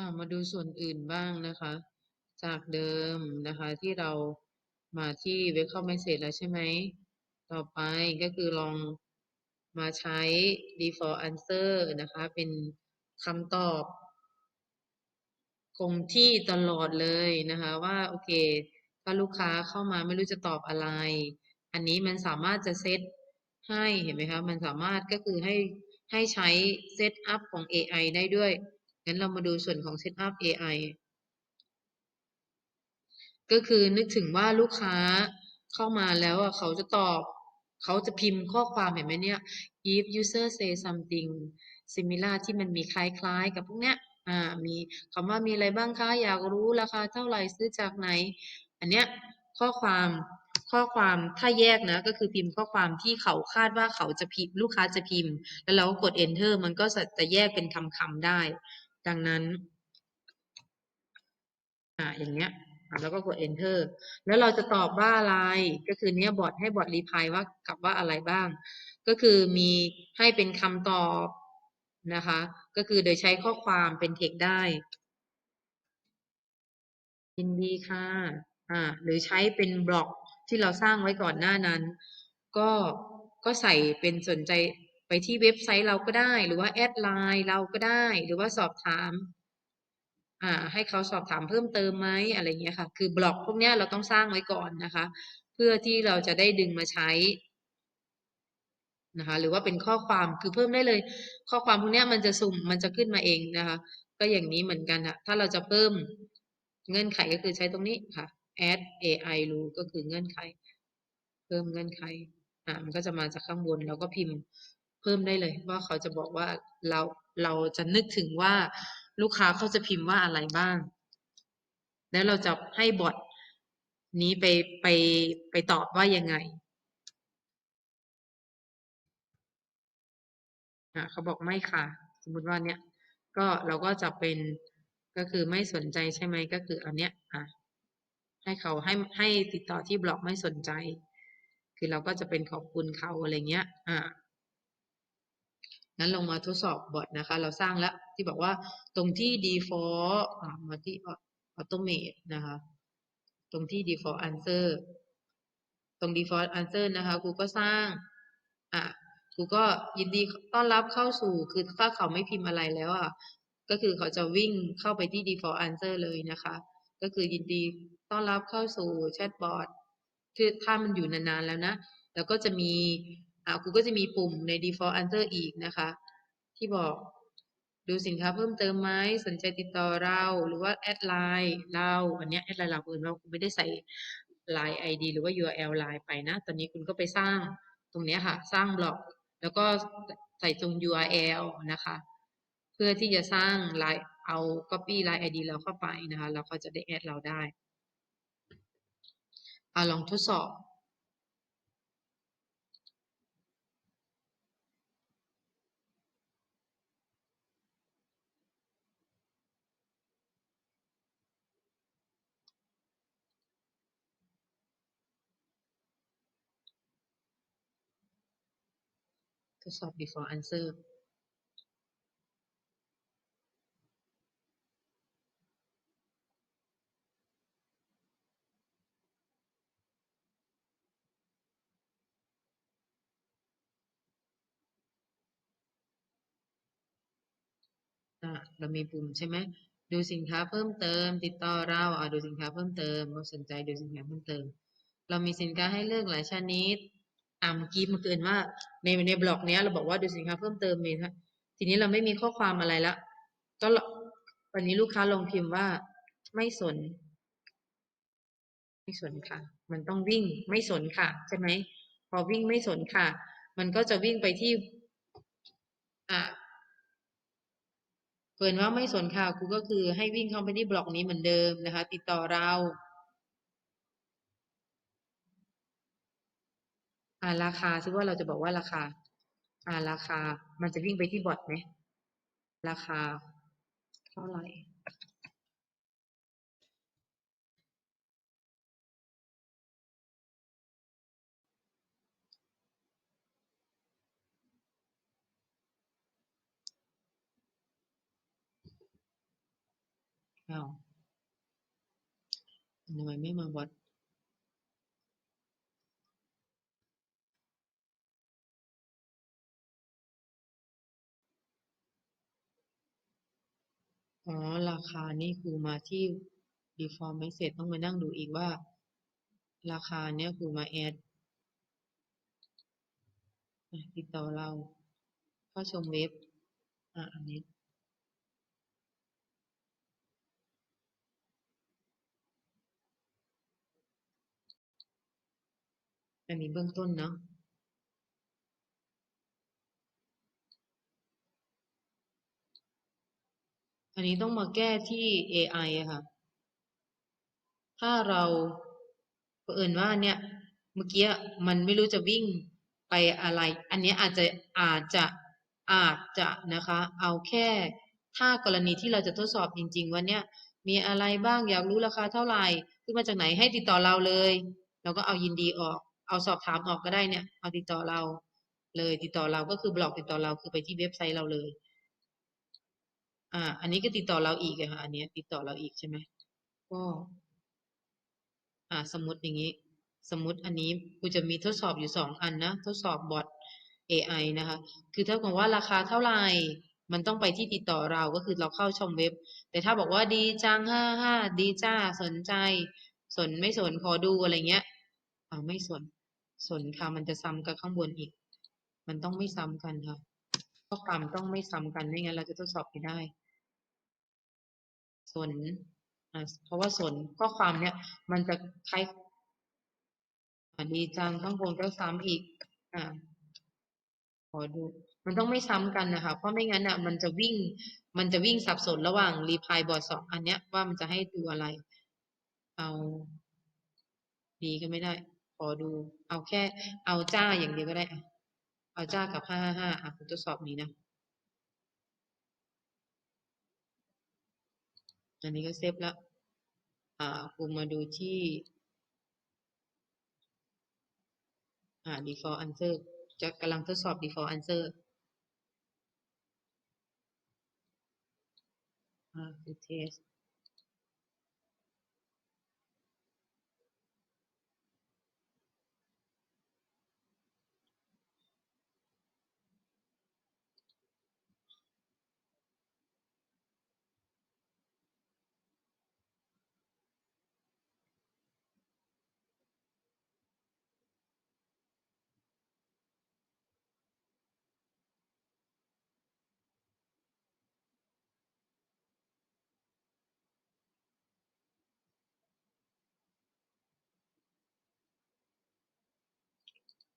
อ่ามาดูส่วนอื่นบ้างนะคะ จากเดิมนะคะที่เรามาที่ welcome message แล้วใช่ไหม ต่อไปก็คือลองมาใช้ default answer นะคะ เป็นคำตอบคงที่ตลอดเลยนะคะว่าโอเค ถ้าลูกค้าเข้ามาไม่รู้จะตอบอะไร อันนี้มันสามารถจะเซตให้เห็นไหมคะ มันสามารถก็คือให้ให้ใช้เซตอัพของ AI ได้ด้วย งั้นเรามาดูส่วนของเซตอัพ AI ก็คือนึกถึงว่าลูกค้าเข้ามาแล้วอะเขาจะตอบ เขาจะพิมพ์ข้อความเห็นไหมเนี่ย if user say something similar ที่มันมีคล้ายๆ กับพวกเนี้ยอ่ามีคำว่ามีอะไรบ้างคะ อยากรู้ราคาเท่าไหร่ซื้อจากไหน อันเนี้ยข้อความข้อความถ้าแยกนะก็คือพิมพ์ข้อความที่เขาคาดว่าเขาจะพิมพ์ลูกค้าจะพิมพ์ แล้วเราก็กด enter มันก็จะแยกเป็นคำคำได้ ดังนั้น อ่า อย่างเงี้ย แล้วก็กด enter แล้วเราจะตอบว่าอะไร ก็คือเนี้ยบอทให้บอทรีพายว่ากลับว่าอะไรบ้าง ก็คือมีให้เป็นคำตอบนะคะ ก็คือโดยใช้ข้อความเป็นเทคได้ยินดีค่ะ อ่า หรือใช้เป็นบล็อกที่เราสร้างไว้ก่อนหน้านั้น ก็ก็ใส่เป็นสนใจ ไปที่เว็บไซต์เราก็ได้ หรือว่าแอดไลน์เราก็ได้ หรือว่าสอบถามอ่าให้เขาสอบถามเพิ่มเติมไหมอะไรเงี้ยค่ะ คือบล็อกพวกเนี้ยเราต้องสร้างไว้ก่อนนะคะ เพื่อที่เราจะได้ดึงมาใช้นะคะ หรือว่าเป็นข้อความคือเพิ่มได้เลย ข้อความพวกนี้มันจะสุ่มมันจะขึ้นมาเองนะคะ ก็อย่างนี้เหมือนกันอะถ้าเราจะเพิ่มเงื่อนไขก็คือใช้ตรงนี้ค่ะ add AI rule ก็คือเงื่อนไข เพิ่มเงื่อนไขอ่ามันก็จะมาจากข้างบนเราก็พิมพ์ เพิ่มได้เลยว่าเขาจะบอกว่าเราเราจะนึกถึงว่าลูกค้าเขาจะพิมพ์ว่าอะไรบ้าง แล้วเราจะให้บอทนี้ไปไปไปตอบว่ายังไงเขาบอกไม่ค่ะ สมมติว่าเนี้ยก็เราก็จะเป็นก็คือไม่สนใจใช่ไหมก็คืออันเนี้ยอะให้เขาให้ให้ติดต่อที่บล็อกไม่สนใจ คือเราก็จะเป็นขอบคุณเขาอะไรเงี้ย อะ งั้นลงมาทดสอบบอทนะคะ เราสร้างแล้วที่บอกว่าตรงที่ default อ่ามาที่ automate นะคะ ตรงที่ default answer ตรง default answer นะคะครูก็สร้างอะครูก็ยินดีต้อนรับเข้าสู่คือถ้าเขาไม่พิมพ์อะไรแล้วอะก็คือเขาจะวิ่งเข้าไปที่ default answer เลยนะคะ ก็คือยินดีต้อนรับเข้าสู่แชทบอทคือถ้ามันอยู่นานๆแล้วนะ แล้วก็จะมี อ่าครูก็จะมีปุ่มใน default answer อีกนะคะ ที่บอกดูสินค้าเพิ่มเติมไหมสนใจติดต่อเราหรือว่าแอดไลน์เราอันนี้แอดไลน์เราเอื่นเราไม่ได้ใส่ Line ID หรือว่า URL Line ไปนะ ตอนนี้คุณก็ไปสร้างตรงนี้ค่ะ สร้างบล็อก แล้วก็ใส่ตรง URL นะคะ เพื่อที่จะสร้าง Line เอา Copy Line ID เราเข้าไปนะคะแล้วเขาจะได้แอดเราได้เอาลองทดสอบ ทดสอบ before answer อะเรามีปุ่มใช่ไหมดูสินค้าเพิ่มเติม ติดต่อเราอะดูสินค้าเพิ่มเติมเราสนใจดูสินค้าเพิ่มเติม เรามีสินค้าให้เลือกหลายชนิด อ่าเมื่อกี้มันเกินว่าในในบล็อกเนี้ยเราบอกว่าดูสินค้าเพิ่มเติมมีนะทีนี้เราไม่มีข้อความอะไรละก็วันนี้ลูกค้าลงพิมพ์ว่าไม่สน ไม่สนค่ะ มันต้องวิ่งไม่สนค่ะ ใช่ไหมพอวิ่งไม่สนค่ะ มันก็จะวิ่งไปที่อ่าเปิดว่าไม่สนค่ะครูก็คือให้วิ่งเข้าไปที่บล็อกนี้เหมือนเดิมนะคะ ติดต่อเรา อ่าราคาซึ่งว่าเราจะบอกว่าราคา อ่าราคา มันจะวิ่งไปที่บอทไหมราคา เท่าไหร่อ้าวทำไมไม่มาวัด อ๋อ ราคานี่คือมาที่ default message ต้องมานั่งดูอีกว่า ราคาเนี้ยคือมาแอดติดต่อเราเข้าชมเว็บ อะ อันนี้อันนี้เบื้องต้นเนาะ อันนี้ต้องมาแก้ที่ AI อค่ะ ถ้าเราเผอิญว่าเนี่ย เมื่อกี้มันไม่รู้จะวิ่งไปอะไร อันนี้อาจจะอาจจะอาจจะนะคะ เอาแค่ถ้ากรณีที่เราจะทดสอบจริง ๆ ว่าเนี่ย มีอะไรบ้างอยากรู้ราคาเท่าไหร่ขึ้นมาจากไหนให้ติดต่อเราเลย เราก็เอายินดีออก เอาสอบถามออกก็ได้เนี่ย เอาติดต่อเราเลยติดต่อเราก็คือบล็อกติดต่อเราคือไปที่เว็บไซต์เราเลย อ่า อันนี้ก็ติดต่อเราอีกอะค่ะ อันนี้ติดต่อเราอีกใช่ไหมก็ อ่า สมมติอย่างนี้ สมมติอันนี้กูจะมีทดสอบอยู่สองอันนะทดสอบบอท AI นะคะ คือเท่ากับว่าราคาเท่าไหร่มันต้องไปที่ติดต่อเราก็คือเราเข้าชมเว็บ แต่ถ้าบอกว่าดีจังห้าห้าดีจ้าสนใจ สนไม่สนขอดูอะไรเงี้ยอ่าไม่สน สนค่ะมันจะซ้ำกับข้างบนอีก มันต้องไม่ซ้ำกันค่ะ ข้อความต้องไม่ซ้ำกันไม่งั้นเราจะทดสอบไม่ได้สนอ่าเพราะว่าสนข้อความเนี้ยมันจะคล้ายดีจังข้างบนก็ซ้ำอีกอ่าขอดูมันต้องไม่ซ้ำกันนะคะ เพราะไม่งั้นอะมันจะวิ่ง มันจะวิ่งสับสนระหว่างรีพายบอร์ดสองอันเนี้ยว่ามันจะให้ดูอะไร เอาดีก็ไม่ได้ ขอดู เอาแค่ เอาจ้าอย่างเดียวก็ได้อะ เอาจ้ากับห้าห้าห้าอะผมทดสอบนี้นะ อันนี้ก็เซฟแล้ว อ่ากูมาดูที่ อ่า default answer จะกำลังทดสอบ default answer อ่าคือ test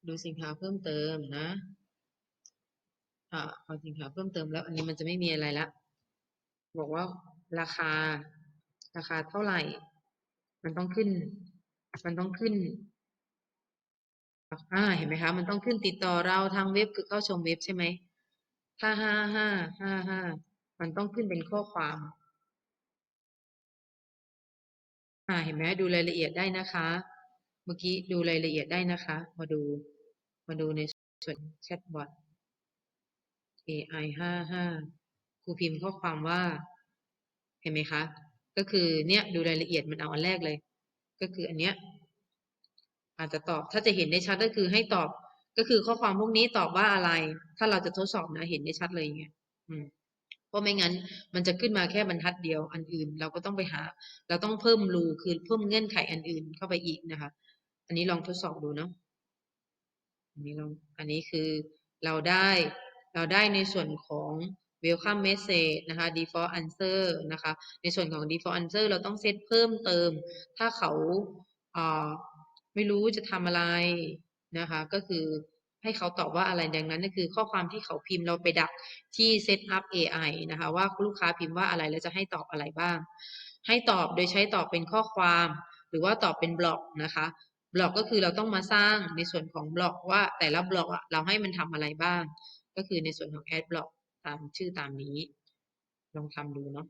ดูสินค้าเพิ่มเติมนะอ่าเอาสินค้าเพิ่มเติมแล้ว อันนี้มันจะไม่มีอะไรละบอกว่าราคา ราคาเท่าไหร่ มันต้องขึ้น มันต้องขึ้นอ่าเห็นไหมคะ มันต้องขึ้นติดต่อเราทางเว็บคือเข้าชมเว็บใช่ไหมถ้าห้าห้าห้าห้ามันต้องขึ้นเป็นข้อความอ่าเห็นไหมดูรายละเอียดได้นะคะ เมื่อกี้ดูรายละเอียดได้นะคะ มาดู มาดูในส่วนแชทบอท AI ห้าห้าครูพิมพ์ข้อความว่า เห็นไหมคะ ก็คือเนี่ยดูรายละเอียดมันเอาอันแรกเลย ก็คืออันเนี้ยอาจจะตอบถ้าจะเห็นได้ชัดก็คือให้ตอบ ก็คือข้อความพวกนี้ตอบว่าอะไร ถ้าเราจะทดสอบนะเห็นได้ชัดเลยอย่างเงี้ยอืมเพราะไม่งั้น มันจะขึ้นมาแค่บรรทัดเดียวอันอื่น เราก็ต้องไปหา เราต้องเพิ่มรูคือเพิ่มเงื่อนไขอันอื่นเข้าไปอีกนะคะ อันนี้ลองทดสอบดูเนาะอันนี้ลองอันนี้คือเราได้เราได้ในส่วนของ welcome message นะคะ default answer นะคะ ในส่วนของ default answer เราต้องเซตเพิ่มเติม ถ้าเขาอ่าไม่รู้จะทำอะไรนะคะ ก็คือให้เขาตอบว่าอะไรดังนั้นก็คือข้อความที่เขาพิมพ์เราไปดักที่ set up AI นะคะว่าลูกค้าพิมพ์ว่าอะไรแล้วจะให้ตอบอะไรบ้าง ให้ตอบโดยใช้ตอบเป็นข้อความ หรือว่าตอบเป็นบล็อกนะคะ บล็อกก็คือเราต้องมาสร้างในส่วนของบล็อกว่าแต่ละบล็อกอะเราให้มันทำอะไรบ้าง ก็คือในส่วนของ add block ตามชื่อตามนี้ ลองทำดูเนาะ